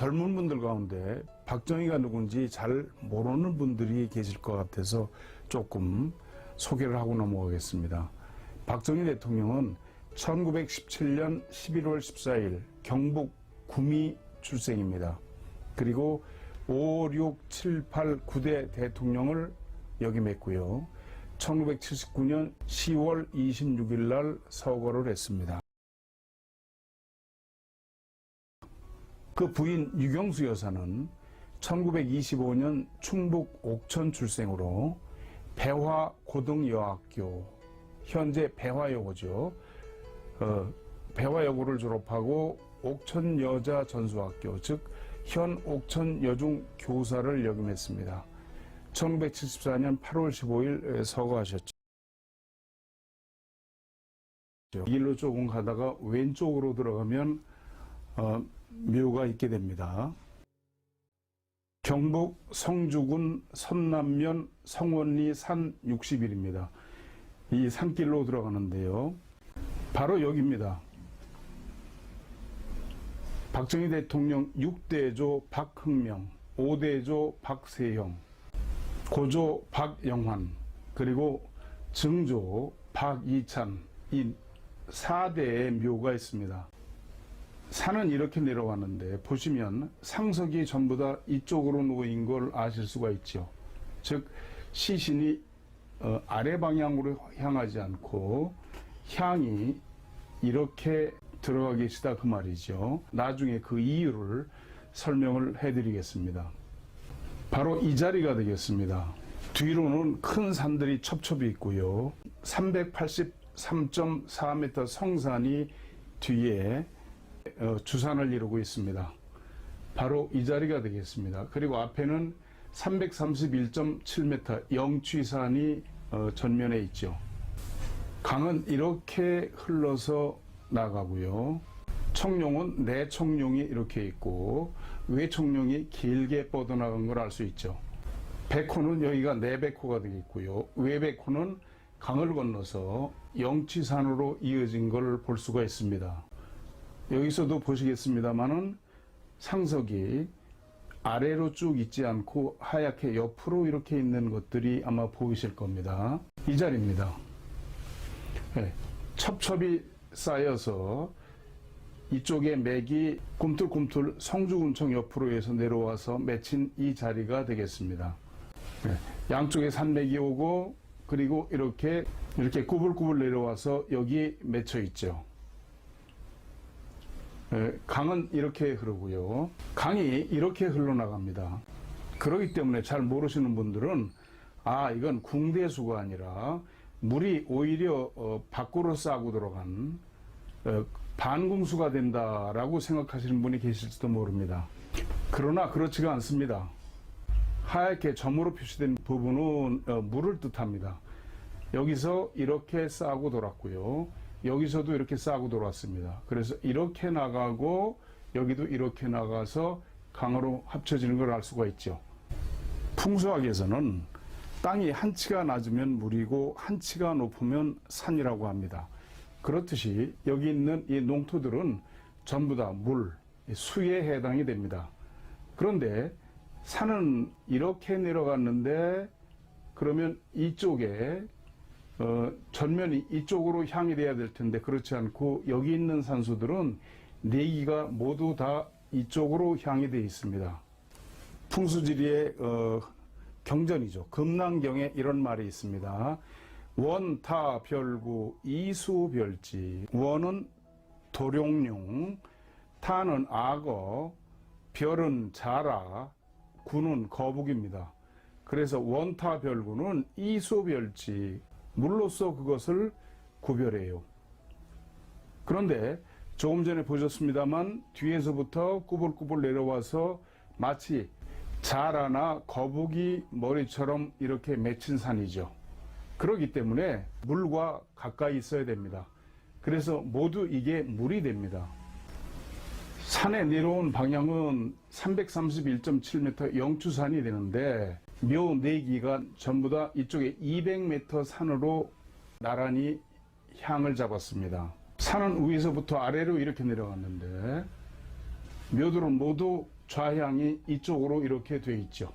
젊은 분들 가운데 박정희가 누군지 잘 모르는 분들이 계실 것 같아서 조금 소개를 하고 넘어가겠습니다. 박정희 대통령은 1917년 11월 14일 경북 구미 출생입니다. 그리고 5, 6, 7, 8, 9대 대통령을 역임했고요. 1979년 10월 26일 날 서거를 했습니다. 그 부인 유경수 여사는 1925년 충북 옥천 출생으로 배화 고등여학교, 현재 배화여고죠. 어, 배화여고를 졸업하고 옥천 여자 전수학교, 즉, 현 옥천 여중 교사를 역임했습니다. 1974년 8월 15일 서거하셨죠. 이 길로 조금 가다가 왼쪽으로 들어가면 어, 묘가 있게 됩니다. 경북 성주군 선남면 성원리 산 60일입니다. 이 산길로 들어가는데요. 바로 여기입니다. 박정희 대통령 6대조 박흥명, 5대조 박세형, 고조 박영환, 그리고 증조 박이찬, 이 4대의 묘가 있습니다. 산은 이렇게 내려왔는데 보시면 상석이 전부 다 이쪽으로 놓인 걸 아실 수가 있죠. 즉 시신이 어, 아래 방향으로 향하지 않고 향이 이렇게 들어가 계시다 그 말이죠. 나중에 그 이유를 설명을 해드리겠습니다. 바로 이 자리가 되겠습니다. 뒤로는 큰 산들이 첩첩이 있고요. 383.4m 성산이 뒤에 어, 주산을 이루고 있습니다. 바로 이 자리가 되겠습니다. 그리고 앞에는 331.7m 영취산이 어, 전면에 있죠. 강은 이렇게 흘러서 나가고요. 청룡은 내청룡이 이렇게 있고 외청룡이 길게 뻗어나간 걸 알 수 있죠. 백호는 여기가 내백호가 되겠고요. 외백호는 강을 건너서 영취산으로 이어진 걸 볼 수가 있습니다. 여기서도 보시겠습니다만은 상석이 아래로 쭉 있지 않고 하얗게 옆으로 이렇게 있는 것들이 아마 보이실 겁니다. 이 자리입니다. 네, 첩첩이 쌓여서 이쪽에 맥이 꿈틀꿈틀 성주군청 옆으로 해서 내려와서 맺힌 이 자리가 되겠습니다. 네, 양쪽에 산맥이 오고 그리고 이렇게 이렇게 꾸불꾸불 내려와서 여기 맺혀 있죠. 예, 강은 이렇게 흐르고요. 강이 이렇게 흘러나갑니다. 그렇기 때문에 잘 모르시는 분들은 아 이건 궁대수가 아니라 물이 오히려 어, 밖으로 싸고 들어간 어, 반궁수가 된다라고 생각하시는 분이 계실지도 모릅니다. 그러나 그렇지가 않습니다. 하얗게 점으로 표시된 부분은 어, 물을 뜻합니다. 여기서 이렇게 싸고 돌았고요. 여기서도 이렇게 싸고 돌았습니다. 그래서 이렇게 나가고 여기도 이렇게 나가서 강으로 합쳐지는 걸 알 수가 있죠. 풍수학에서는 땅이 한 치가 낮으면 물이고 한 치가 높으면 산이라고 합니다. 그렇듯이 여기 있는 이 농토들은 전부 다 물, 수에 해당이 됩니다. 그런데 산은 이렇게 내려갔는데 그러면 이쪽에 어, 전면이 이쪽으로 향이 돼야 될 텐데 그렇지 않고 여기 있는 산수들은 네기가 모두 다 이쪽으로 향이 되어 있습니다. 풍수지리의 어, 경전이죠. 금난경에 이런 말이 있습니다. 원 타 별구 이수 별지 원은 도룡룡 타는 악어 별은 자라 구는 거북입니다. 그래서 원타 별구는 이수별지 물로써 그것을 구별해요. 그런데 조금 전에 보셨습니다만 뒤에서부터 꾸불꾸불 내려와서 마치 자라나 거북이 머리처럼 이렇게 맺힌 산이죠. 그렇기 때문에 물과 가까이 있어야 됩니다. 그래서 모두 이게 물이 됩니다. 산에 내려온 방향은 331.7m 영추산이 되는데 묘 네 기가 전부 다 이쪽에 200m 산으로 나란히 향을 잡았습니다. 산은 위에서부터 아래로 이렇게 내려갔는데 묘들은 모두 좌향이 이쪽으로 이렇게 돼 있죠.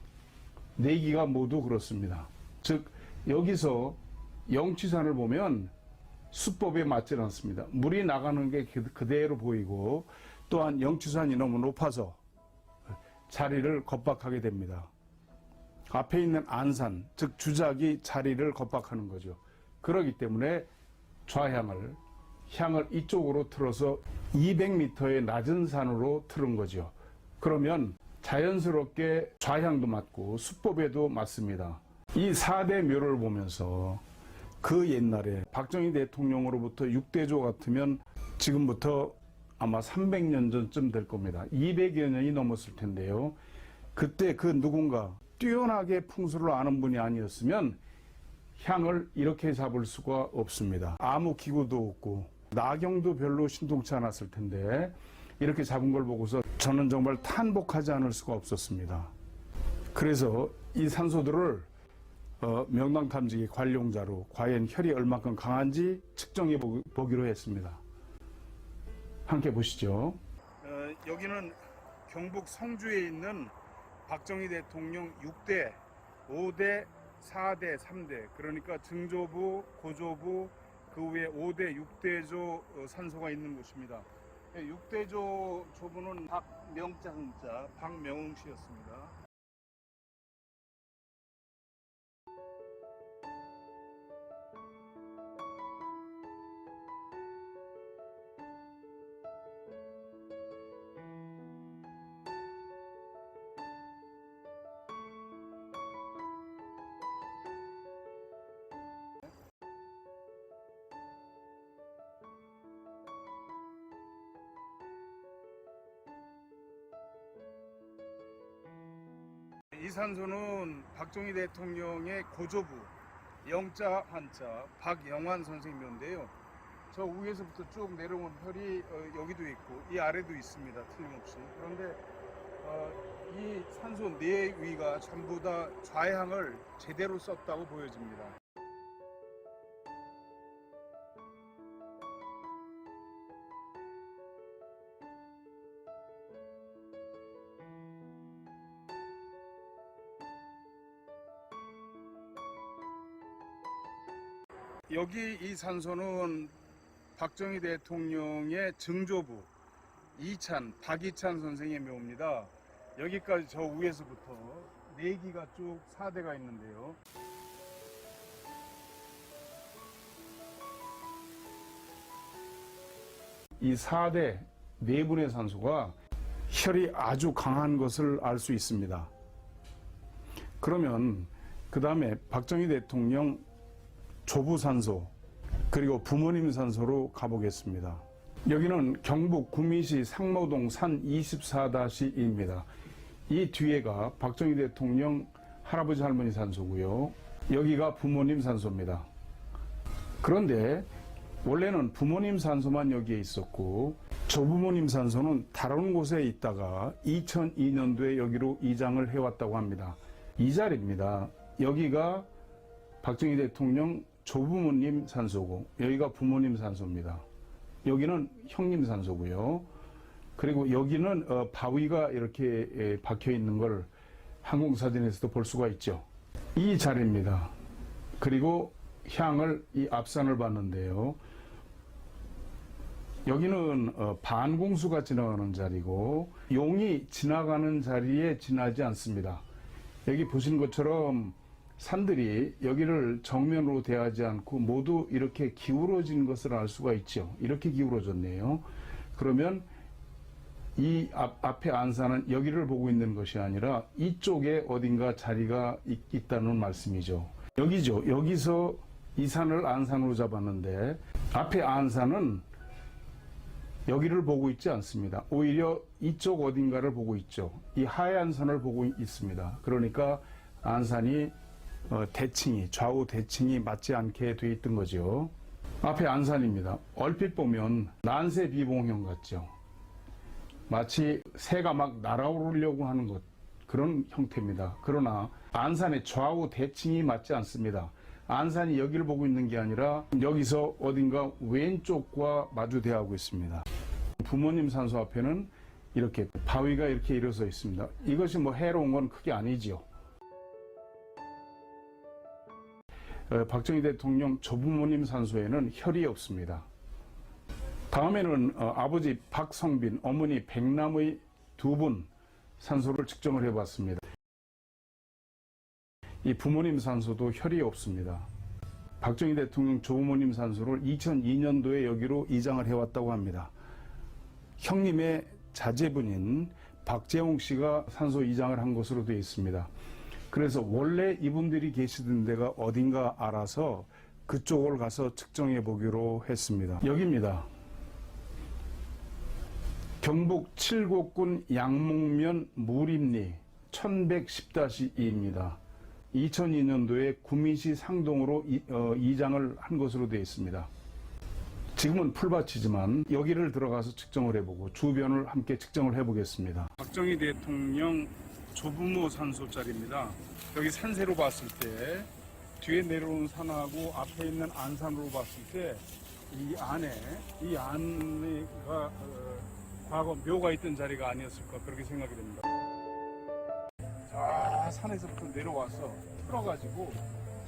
네 기가 모두 그렇습니다. 즉 여기서 영취산을 보면 수법에 맞지 않습니다. 물이 나가는 게 그- 그대로 보이고 또한 영취산이 너무 높아서 자리를 겁박하게 됩니다. 앞에 있는 안산, 즉 주작이 자리를 겁박하는 거죠. 그러기 때문에 좌향을 향을 이쪽으로 틀어서 200m의 낮은 산으로 틀은 거죠. 그러면 자연스럽게 좌향도 맞고 수법에도 맞습니다. 이 4대 묘를 보면서 그 옛날에 박정희 대통령으로부터 6대조 같으면 지금부터 아마 300년 전쯤 될 겁니다. 200여 년이 넘었을 텐데요. 그때 그 누군가 뛰어나게 풍수를 아는 분이 아니었으면 향을 이렇게 잡을 수가 없습니다. 아무 기구도 없고 나경도 별로 신동치 않았을 텐데 이렇게 잡은 걸 보고서 저는 정말 탄복하지 않을 수가 없었습니다. 그래서 이 산소들을 어, 명당 탐지기 관용자로 과연 혈이 얼마큼 강한지 측정해 보- 보기로 했습니다. 함께 보시죠. 어, 여기는 경북 성주에 있는 박정희 대통령 6대, 5대, 4대, 3대 그러니까 증조부, 고조부 그 위에 5대, 6대조 어, 산소가 있는 곳입니다. 6대조 조부는 박명장자, 박명웅 씨였습니다. 이 산소는 박정희 대통령의 고조부 영자 한자 박영환 선생님인데요. 저 위에서부터 쭉 내려온 혈이 어, 여기도 있고 이 아래도 있습니다. 틀림없이. 그런데 어, 이 산소 네 위가 전부 다 좌향을 제대로 썼다고 보여집니다. 여기 이 산소는 박정희 대통령의 증조부 이찬, 박이찬 선생의 묘입니다. 여기까지 저 위에서부터 네 기가 쭉 4대가 있는데요. 이 4대 네 분의 산소가 혈이 아주 강한 것을 알 수 있습니다. 그러면 그 다음에 박정희 대통령 조부 산소 그리고 부모님 산소로 가보겠습니다. 여기는 경북 구미시 상모동 산 24-2입니다. 이 뒤에가 박정희 대통령 할아버지 할머니 산소고요. 여기가 부모님 산소입니다. 그런데 원래는 부모님 산소만 여기에 있었고 조부모님 산소는 다른 곳에 있다가 2002년도에 여기로 이장을 해왔다고 합니다. 이 자리입니다. 여기가 박정희 대통령 조부모님 산소고 여기가 부모님 산소입니다. 여기는 형님 산소고요. 그리고 여기는 어, 바위가 이렇게 에, 박혀 있는 걸 항공사진에서도 볼 수가 있죠. 이 자리입니다. 그리고 향을 이 앞산을 봤는데요. 여기는 어, 반공수가 지나가는 자리고 용이 지나가는 자리에 지나지 않습니다. 여기 보시는 것처럼 산들이 여기를 정면으로 대하지 않고 모두 이렇게 기울어진 것을 알 수가 있죠. 이렇게 기울어졌네요. 그러면 이 앞, 앞에 안산은 여기를 보고 있는 것이 아니라 이쪽에 어딘가 자리가 있, 다는 말씀이죠. 여기죠. 여기서 이 산을 안산으로 잡았는데 앞에 안산은 여기를 보고 있지 않습니다. 오히려 이쪽 어딘가를 보고 있죠. 이 하얀 선을 보고 있습니다. 그러니까 안산이 어, 대칭이 좌우 대칭이 맞지 않게 돼 있던 거죠. 앞에 안산입니다. 얼핏 보면 난세 비봉형 같죠. 마치 새가 막 날아오르려고 하는 것 그런 형태입니다. 그러나 안산의 좌우 대칭이 맞지 않습니다. 안산이 여기를 보고 있는 게 아니라 여기서 어딘가 왼쪽과 마주대하고 있습니다. 부모님 산소 앞에는 이렇게 바위가 이렇게 일어서 있습니다. 이것이 뭐 해로운 건 크게 아니지요. 박정희 대통령 조부모님 산소에는 혈이 없습니다. 다음에는 어, 아버지 박성빈, 어머니 백남의 두 분 산소를 측정을 해봤습니다. 이 부모님 산소도 혈이 없습니다. 박정희 대통령 조부모님 산소를 2002년도에 여기로 이장을 해왔다고 합니다. 형님의 자제분인 박재홍 씨가 산소 이장을 한 것으로 되어 있습니다. 그래서 원래 이분들이 계시던 데가 어딘가 알아서 그쪽을 가서 측정해 보기로 했습니다. 여기입니다. 경북 칠곡군 양목면 무림리 1110-2입니다. 2002년도에 구미시 상동으로 이, 장을 한 것으로 되어 있습니다. 지금은 풀밭이지만 여기를 들어가서 측정을 해보고 주변을 함께 측정을 해보겠습니다. 박정희 대통령 조부모 산소짜리입니다. 여기 산세로 봤을 때 뒤에 내려오는 산하고 앞에 있는 안산으로 봤을 때 이 안에 이 안에가 어, 과거 묘가 있던 자리가 아니었을까 그렇게 생각이 됩니다. 자 산에서부터 내려와서 틀어가지고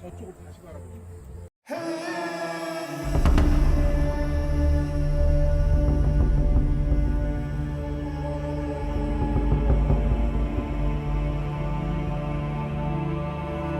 저쪽으로 다시 가라고.